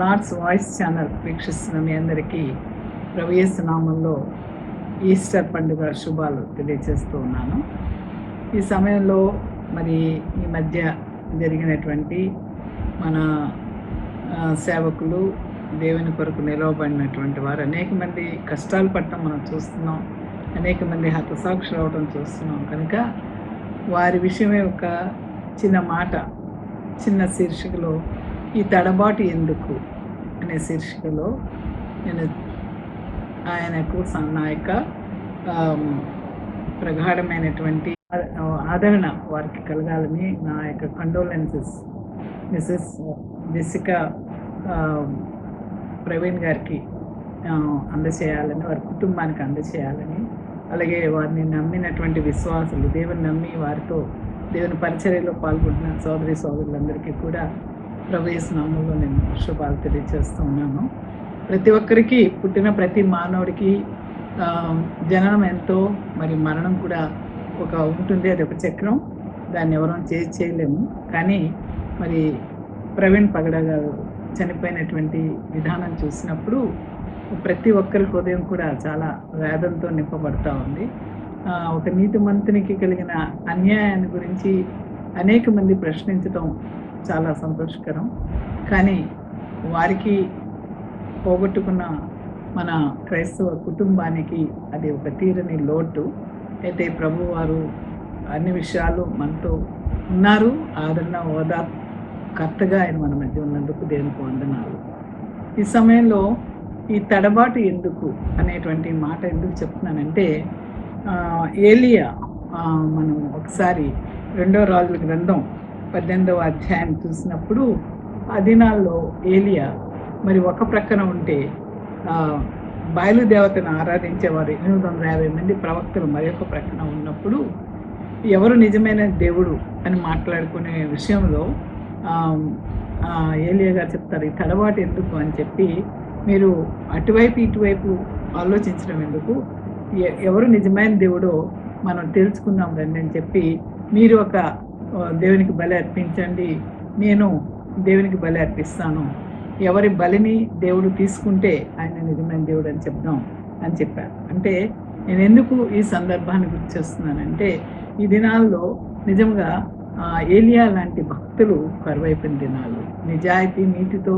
Lord's voice channel వీక్షిస్తున్న మీ అందరికీ ప్రవేశ నామంలో ఈస్టర్ పండుగ శుభాలు తెలియజేస్తూ ఉన్నాను. ఈ సమయంలో మరి ఈ మధ్య జరిగినటువంటి మన సేవకులు దేవుని కొరకు నిలవబడినటువంటి వారు అనేక మంది కష్టాలు పడటం మనం చూస్తున్నాం. అనేక మంది హతసాక్షులు అవడం చూస్తున్నాం. కనుక వారి విషయమే ఒక చిన్న మాట చిన్న శీర్షికలో ఈ తడబాటు ఎందుకు? అనే శీర్షికలో నేను ఆయనకు స- నా యొక్క ప్రగాఢమైనటువంటి ఆదరణ వారికి కలగాలని నా యొక్క కండోలెన్సెస్ మిస్సెస్ జెసికా ప్రవీణ్ గారికి అందచేయాలని వారి కుటుంబానికి అందచేయాలని అలాగే వారిని నమ్మినటువంటి విశ్వాసులు దేవుని నమ్మి వారితో దేవుని పరిచర్యలో పాల్గొంటున్న సోదరి సోదరులందరికీ కూడా ప్రవేశనామంలో నేను శుభాలు తెలియజేస్తూ ఉన్నాను. ప్రతి ఒక్కరికి పుట్టిన ప్రతి మానవుడికి జననం ఎంతో మరి మరణం కూడా ఒక ఉంటుంది అది ఒక చక్రం. దాన్ని ఎవరూ చేసి చేయలేము. కానీ మరి ప్రవీణ్ పగడ గారు చనిపోయినటువంటి విధానం చూసినప్పుడు ప్రతి ఒక్కరి హృదయం కూడా చాలా వేదంతో నింపబడతా ఉంది. ఒక ఒక నీతిమంతునికి కలిగిన అన్యాయాన్ని గురించి అనేక మంది ప్రశ్నించడం చాలా సంతోషకరం. కానీ వారికి పోగొట్టుకున్న మన క్రైస్తవ కుటుంబానికి అది ఒక తీరని లోటు. అయితే ప్రభువారు అన్ని విషయాలు మనతో ఉన్నారు. ఆదరణ హోదా కర్తగా ఆయన మన మధ్య ఉన్నందుకు దేవునికి వందనాలు. ఈ సమయంలో ఈ తడబాటు ఎందుకు అనేటువంటి మాట ఎందుకు చెప్తున్నానంటే ఏలియా మనం ఒకసారి రెండో రాజుల గ్రంథం పద్దెనిమిదవ అధ్యాయం చూసినప్పుడు ఆ దినాల్లో ఏలియా మరి ఒక ప్రక్కన ఉంటే బయలుదేవతను ఆరాధించేవారు ఎనిమిది వందల యాభై మంది ప్రవక్తలు మరి ఒక ప్రక్కన ఉన్నప్పుడు ఎవరు నిజమైన దేవుడు అని మాట్లాడుకునే విషయంలో ఏలియా గారు చెప్తారు ఈ తడబాటు ఎందుకు? అని చెప్పి మీరు అటువైపు ఇటువైపు ఆలోచించడం ఎందుకు? ఎవరు నిజమైన దేవుడో మనం తెలుసుకుందాం రండి అని చెప్పి మీరు ఒక దేవునికి బలి అర్పించండి. నేను దేవునికి బలి అర్పిస్తాను. ఎవరి బలిని దేవుడు తీసుకుంటే ఆయన నిజమైన దేవుడు అని చెప్దాం అని చెప్పారు. అంటే నేను ఎందుకు ఈ సందర్భాన్ని గుర్తు చేస్తున్నానంటే ఈ దినాల్లో నిజంగా ఏలియా లాంటి భక్తులు కరువైపోయిన దినాలు. నిజాయితీ నీతితో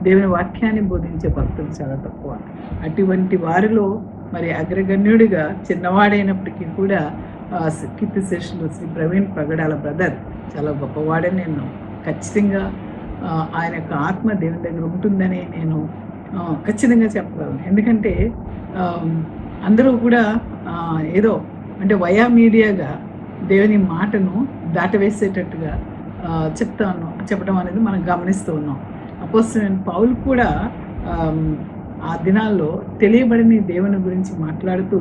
దేవుని వాక్యాన్ని బోధించే భక్తులు చాలా తక్కువ. అటువంటి వారిలో మరి అగ్రగణ్యుడిగా చిన్నవాడైనప్పటికీ కూడా కీర్తి శేషులు శ్రీ ప్రవీణ్ పగడాల బ్రదర్ చాలా గొప్పవాడని నేను. ఖచ్చితంగా ఆయన యొక్క ఆత్మ దేవుని దగ్గర ఉంటుందని నేను ఖచ్చితంగా చెప్పగలను. ఎందుకంటే అందరూ కూడా ఏదో అంటే వయా మీడియాగా దేవుని మాటను దాటవేసేటట్టుగా చెప్తాను చెప్పడం అనేది మనం గమనిస్తూ ఉన్నాం. అపోజిట్ పౌలు కూడా ఆ దినాల్లో తెలియబడిన దేవుని గురించి మాట్లాడుతూ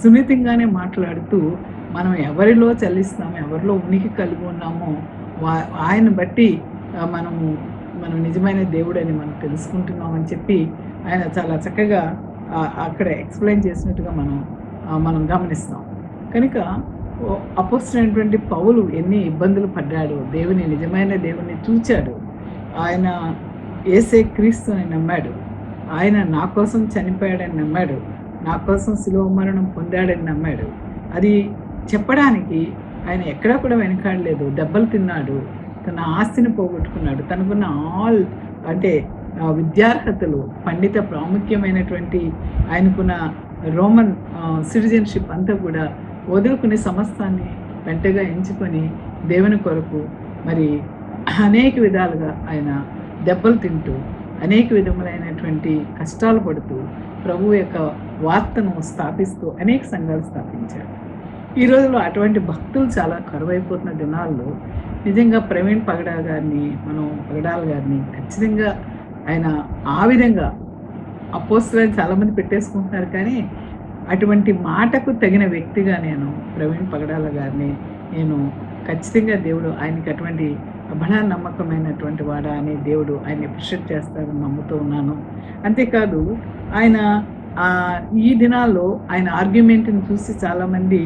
సున్నితంగానే మాట్లాడుతూ మనం ఎవరిలో చలిస్తాము ఎవరిలో ఉనికి కలిగి ఉన్నామో వా ఆయన బట్టి మనము మనం నిజమైన దేవుడని మనం తెలుసుకుంటున్నామని చెప్పి ఆయన చాలా చక్కగా అక్కడ ఎక్స్ప్లెయిన్ చేసినట్టుగా మనం మనం గమనిస్తాం. కనుక అపోసినటువంటి పౌలు ఎన్ని ఇబ్బందులు పడ్డాడు దేవుని నిజమైన దేవుని చూచాడు ఆయన ఏసే క్రీస్తుని నమ్మాడు ఆయన నా కోసం చనిపోయాడని నమ్మాడు నా కోసం సులువ మరణం పొందాడని నమ్మాడు. అది చెప్పడానికి ఆయన ఎక్కడా కూడా వెనకాడలేదు. దెబ్బలు తిన్నాడు. తన ఆస్తిని పోగొట్టుకున్నాడు. తనకున్న ఆల్ అంటే విద్యార్హతలు పండిత ప్రాముఖ్యమైనటువంటి ఆయనకున్న రోమన్ సిటిజన్షిప్ అంతా కూడా వదులుకునే సమస్తాన్ని వెంటగా ఎంచుకొని దేవుని కొరకు మరి అనేక విధాలుగా ఆయన దెబ్బలు తింటూ అనేక విధములైనటువంటి కష్టాలు పడుతూ ప్రభు యొక్క వార్తను స్థాపిస్తూ అనేక సంఘాలు స్థాపించారు. ఈ రోజుల్లో అటువంటి భక్తులు చాలా కరువైపోతున్న దినాల్లో నిజంగా ప్రవీణ్ పగడా గారిని మనం పగడాల గారిని ఖచ్చితంగా ఆయన ఆ విధంగా అపోస్తులని చాలామంది పెట్టేసుకుంటున్నారు. కానీ అటువంటి మాటకు తగిన వ్యక్తిగా నేను ప్రవీణ్ పగడాల గారిని నేను ఖచ్చితంగా దేవుడు ఆయనకి అటువంటి బడా నమ్మకమైనటువంటి వాడా అని దేవుడు ఆయన అప్రిషియేట్ చేస్తారని నమ్ముతూ ఉన్నాను. అంతేకాదు ఆయన ఈ దినాల్లో ఆయన ఆర్గ్యుమెంట్ని చూసి చాలామంది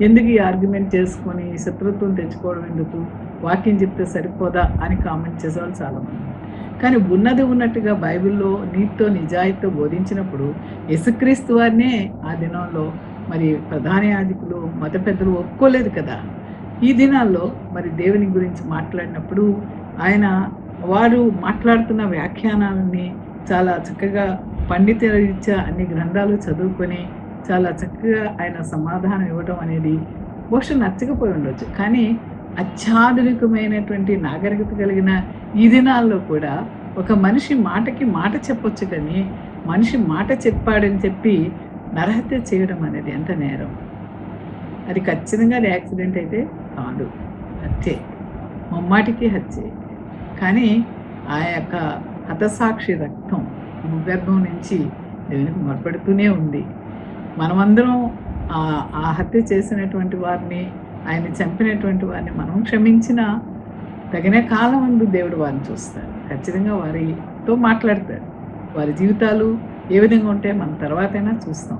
ఎందుకు ఈ ఆర్గ్యుమెంట్ చేసుకొని శత్రుత్వం తెచ్చుకోవడం ఎందుకు? వాక్యం చెప్తే సరిపోదా అని కామెంట్ చేసేవాళ్ళు చాలామంది. కానీ ఉన్నది ఉన్నట్టుగా బైబిల్లో నీతితో నిజాయితీతో బోధించినప్పుడు యసుక్రీస్తు వారినే ఆ దినంలో మరి ప్రధాన యాజకులు మత పెద్దలు ఒప్పుకోలేదు కదా? ఈ దినాల్లో మరి దేవుని గురించి మాట్లాడినప్పుడు ఆయన వారు మాట్లాడుతున్న వ్యాఖ్యానాలని చాలా చక్కగా పండిత రీత్యా అన్ని గ్రంథాలు చదువుకొని చాలా చక్కగా ఆయన సమాధానం ఇవ్వడం అనేది బహుశా నచ్చకపోయి ఉండొచ్చు. కానీ అత్యాధునికమైనటువంటి నాగరికత కలిగిన ఈ దినాల్లో కూడా ఒక మనిషి మాటకి మాట చెప్పొచ్చు కానీ మనిషి మాట చెప్పాడని చెప్పి నరహత్య చేయడం అనేది ఎంత నేరం? అది ఖచ్చితంగా అది యాక్సిడెంట్ అయితే కాదు. హత్యే. ముమ్మాటికి హత్యే. కానీ ఆ యొక్క హతసాక్షి రక్తం భూగర్భం నుంచి దేవునికి మొరపెడుతూనే ఉంది. మనమందరం ఆ- హత్య చేసినటువంటి వారిని ఆయన చంపినటువంటి వారిని మనం క్షమించిన తగిన కాలం ముందు దేవుడు వారిని చూస్తాడు. ఖచ్చితంగా వారితో మాట్లాడతాడు. వారి జీవితాలు ఏ విధంగా ఉంటే మనం తర్వాతైనా చూస్తాం.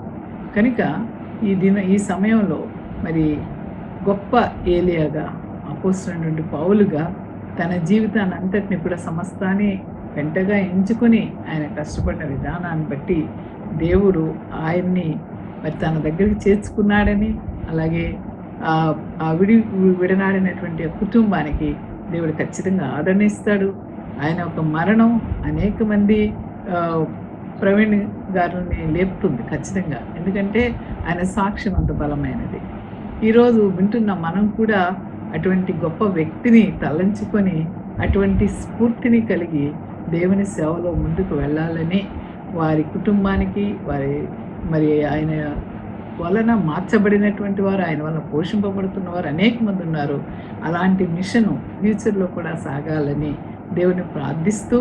కనుక ఈ దిన ఈ సమయంలో మరి గొప్ప ఏలియాగా అపోస్తున్నటువంటి పౌలుగా తన జీవితాన్ని అంతటిని కూడా సమస్తాన్ని వెంటగా ఎంచుకొని ఆయన కష్టపడిన విధానాన్ని బట్టి దేవుడు ఆయన్ని మరి తన దగ్గరికి చేర్చుకున్నాడని అలాగే ఆ విడి విడనాడినటువంటి కుటుంబానికి దేవుడు ఖచ్చితంగా ఆదరణిస్తాడు. ఆయన ఒక మరణం అనేక మంది ప్రవీణ్ గారిని లేపుతుంది ఖచ్చితంగా. ఎందుకంటే ఆయన సాక్ష్యం అంత బలమైనది. ఈరోజు వింటున్న మనం కూడా అటువంటి గొప్ప వ్యక్తిని తలంచుకొని అటువంటి స్ఫూర్తిని కలిగి దేవుని సేవలో ముందుకు వెళ్ళాలని వారి కుటుంబానికి వారి మరి ఆయన వలన మార్చబడినటువంటి వారు ఆయన వలన పోషింపబడుతున్న వారు అనేక మంది ఉన్నారు. అలాంటి మిషను ఫ్యూచర్లో కూడా సాగాలని దేవుని ప్రార్థిస్తూ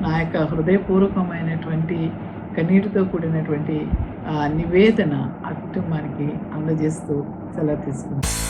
నా యొక్క హృదయపూర్వకమైనటువంటి కన్నీటితో కూడినటువంటి ఆ నివేదన ఆ కుటుంబానికి అందజేస్తూ సెలవు తీసుకుంటాను